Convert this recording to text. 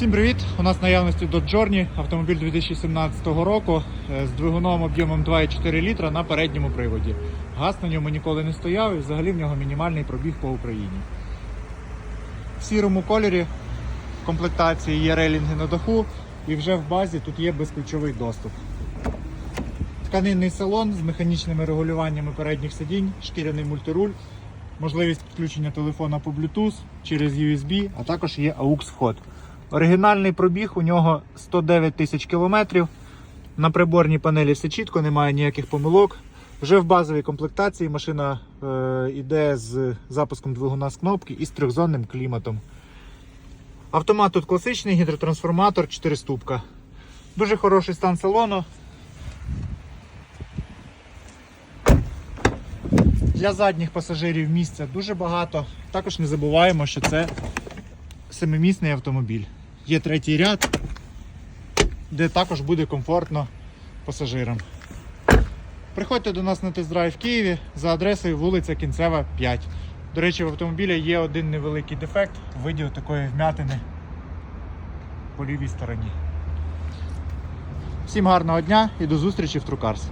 Всім привіт! У нас наявності Dodge Journey, автомобіль 2017 року е, з двигуном об'ємом 2,4 літра на передньому приводі. Газ на ньому ніколи не стояв і взагалі в нього мінімальний пробіг по Україні. В сірому кольорі в комплектації є рейлінги на даху і вже в базі тут є безключовий доступ. Тканинний салон з механічними регулюваннями передніх сидінь, шкіряний мультируль, можливість підключення телефона по Bluetooth через USB, а також є AUX вход. Оригінальний пробіг у нього 109 тисяч кілометрів. На приборній панелі все чітко, немає ніяких помилок. Вже в базовій комплектації машина е, йде з запуском двигуна з кнопки і з трьохзонним кліматом. Автомат тут класичний, гідротрансформатор 4 ступка. Дуже хороший стан салону. Для задніх пасажирів місця дуже багато. Також не забуваємо, що це семимісний автомобіль. Є третій ряд, де також буде комфортно пасажирам. Приходьте до нас на тест-драйв в Києві за адресою вулиця Кінцева, 5. До речі, в автомобіля є один невеликий дефект в виді такої вмятини по лівій стороні. Всім гарного дня і до зустрічі в Трукарс.